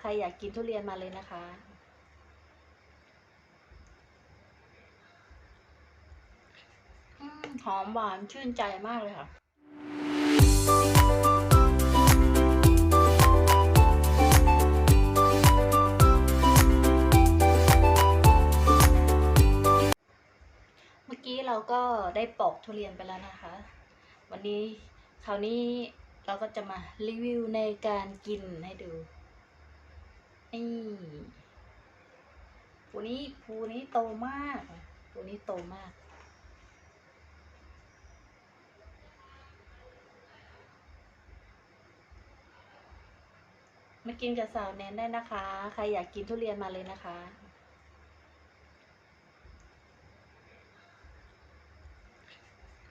ใครอยากกินทุเรียนมาเลยนะคะอหอมหวานชื่นใจมากเลยค่ะเมื่อกี้เราก็ได้ปอกทุเรียนไปแล้วนะคะ วันนี้คราวนี้เราก็จะมารีวิวในการกินให้ดู นี่ภูนี้ภูนี้โตมากภูนี้โตมากมากินกับสาวแนนได้นะคะ ใครอยากกินทุเรียนมาเลยนะคะ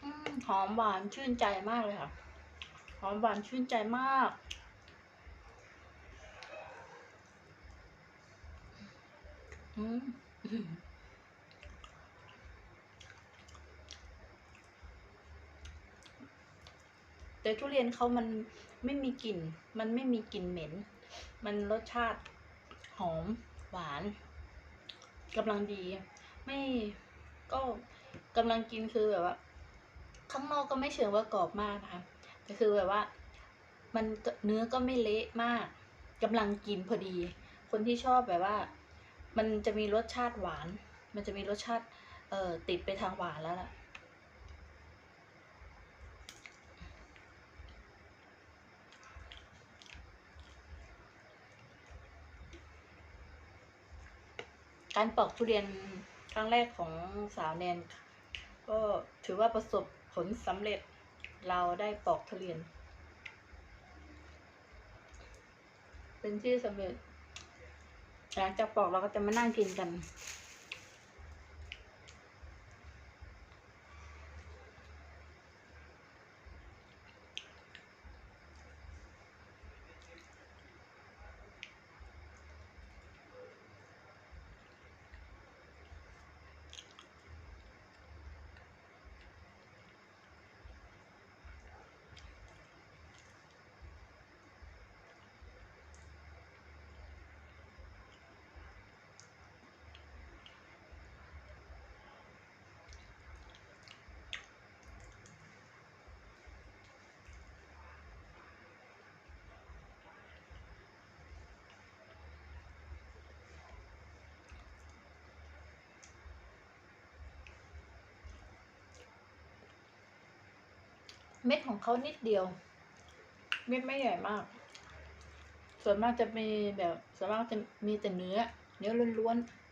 อหอมหวานชื่นใจมากเลยค่ะ หอมหวานชื่นใจมาก อืม แต่ทุเรียนเขามันไม่มีกลิ่น มันไม่มีกลิ่นเหม็น มันรสชาติหอมหวานกำลังดี ไม่ก็กำลังกินคือแบบว่า ข้างนอกก็ไม่เชิงว่ากรอบมากนะคะแต่คือแบบว่า มันเนื้อก็ไม่เละมากกำลังกินพอดี คนที่ชอบแบบว่า มันจะมีรสชาติหวาน มันจะมีรสชาติเอ่อติดไปทางหวานแล้วล่ะการปอกทุเรียนครั้งแรกของสาวแนนก็ถือว่าประสบผลสำเร็จเราได้ปอกทุเรียน เป็นที่สำเร็จ หลังจากปอกเราก็จะมานั่งกินกัน เม็ดของเขานิดเดียว เม็ดไม่ใหญ่มาก ส่วนมากจะมีแบบส่วนมากจะมีแต่เนื้อ เนื้อล้วนๆ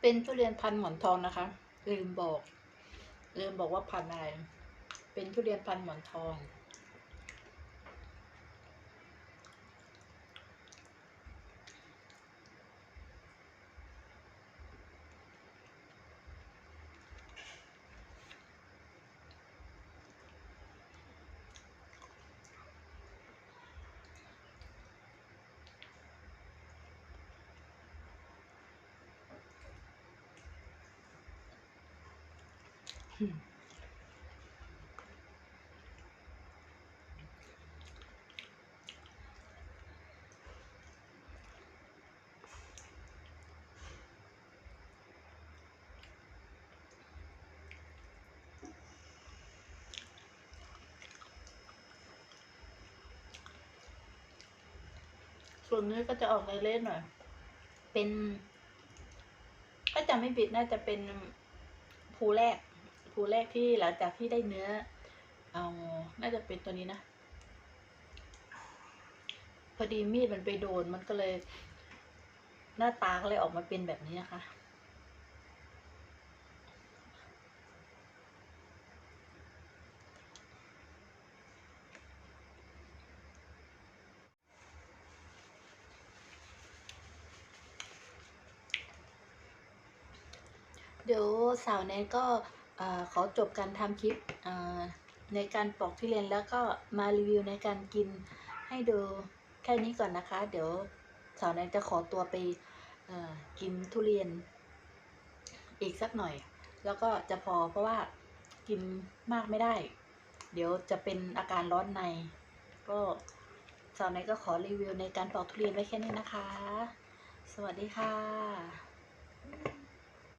เป็นทุเรียนพันหมอนทองนะคะ ลืมบอก ลืมบอกว่าพันอะไร เป็นทุเรียนพันหมอนทอง ส่วนเนื้อก็จะออกเละๆหน่อย เป็นถ้าจำไม่ผิดน่าจะเป็นภูแรก ภูแรกที่หลังจากที่ได้เนื้อเอาน่าจะเป็นตัวนี้นะ พอดีมีดมันไปโดนมันก็เลย หน้าตาก็เลยออกมาเป็นแบบนี้นะคะเดี๋ยวสาวแนนก็ ขอจบการทำคลิปในการปอกทุเรียนแล้วก็มารีวิวในการกินให้ดูแค่นี้ก่อนนะคะ เดี๋ยวสาวแนนจะขอตัวไปกินทุเรียนอีกสักหน่อย แล้วก็จะพอเพราะว่ากินมากไม่ได้ เดี๋ยวจะเป็นอาการร้อนใน ก็สาวแนนก็ขอรีวิวในการปอกทุเรียนไว้แค่นี้นะคะ สวัสดีค่ะ